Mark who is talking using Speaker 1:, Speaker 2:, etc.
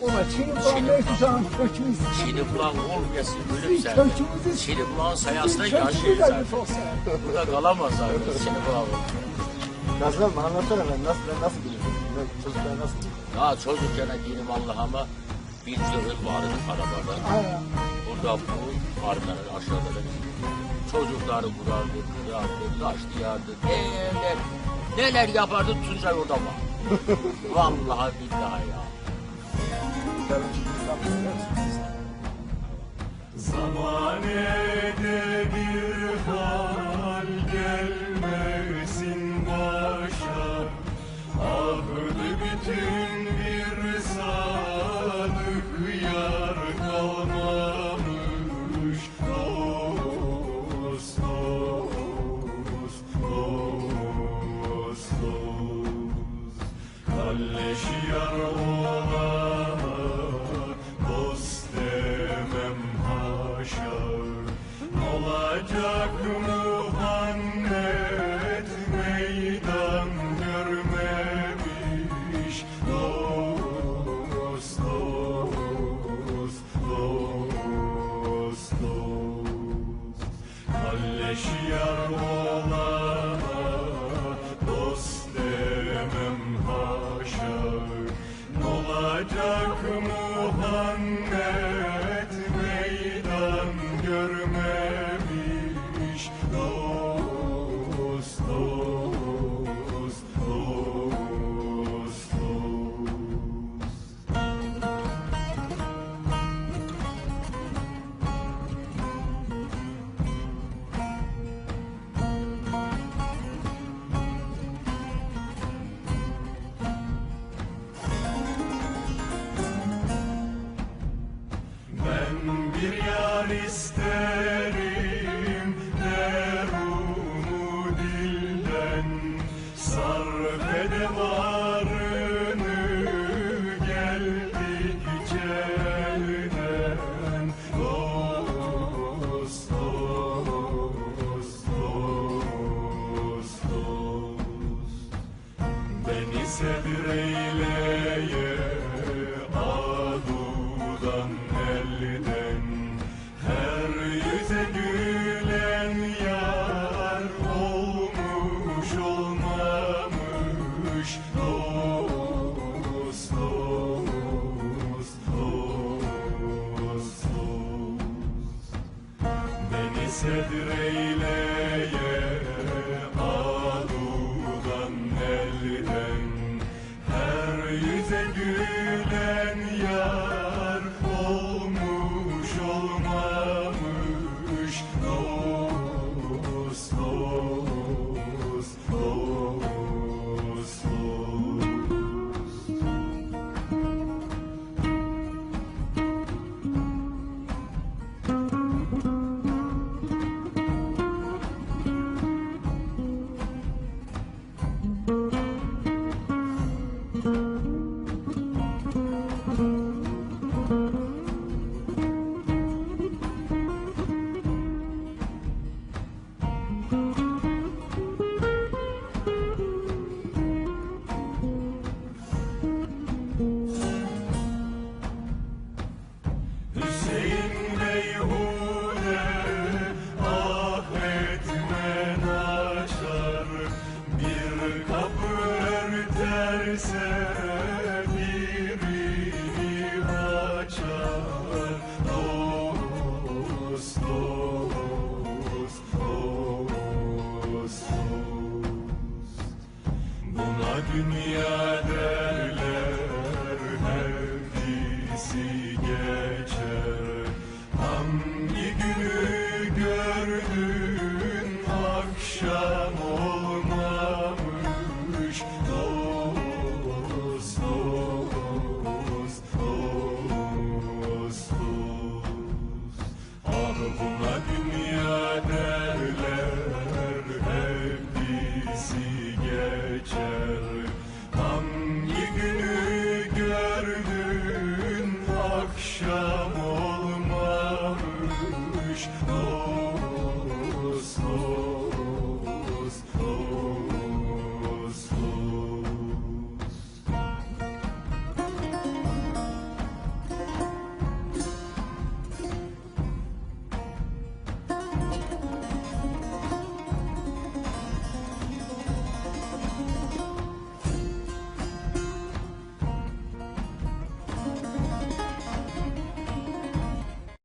Speaker 1: Ona Çin'i bulan ne tutacağım kökümüz.
Speaker 2: Çin'i bulan olmayasın
Speaker 1: Bizim
Speaker 2: ölümsen.
Speaker 1: kökümüzü
Speaker 2: Çin'i bulan sayasına yaşıyor zaten. Burada kalamaz abi Çin'i bulan.
Speaker 3: Nasıl mı? Anlatsana ben nasıl ben nasıl biliyorum? Ben çocuklar nasıl biliyorum?
Speaker 2: Daha çocukken dinim Allah'ıma bir zırhın vardı arabada. Burada bu arkanın aşağıda da çocukları vurardı, kırardı, kaçtı yardı. Neler, neler yapardı Tuncay orada var. Vallahi billahi ya.
Speaker 4: Zamanede bir hal gelmesin başa. Ahdı bütün bir sadık yar kalmamış. Dost, dost, dost, dost. Kalleş yar Olacak Muhammed meydan görmemiş. Dost, dost, dost, dost Kalleş yar olana dost demem haşa. Olacak Muhammed meydan görmemiş Beni sevreyleye adudan elden. Her yüze gülen yar olmuş olmamış Dost, dost, dost, dost. Beni sedreyleye yüze Hüseyin Beyhude ah etmen Bir kapı örterse birini açar. Dost, dost, dost, dost. Buna dünya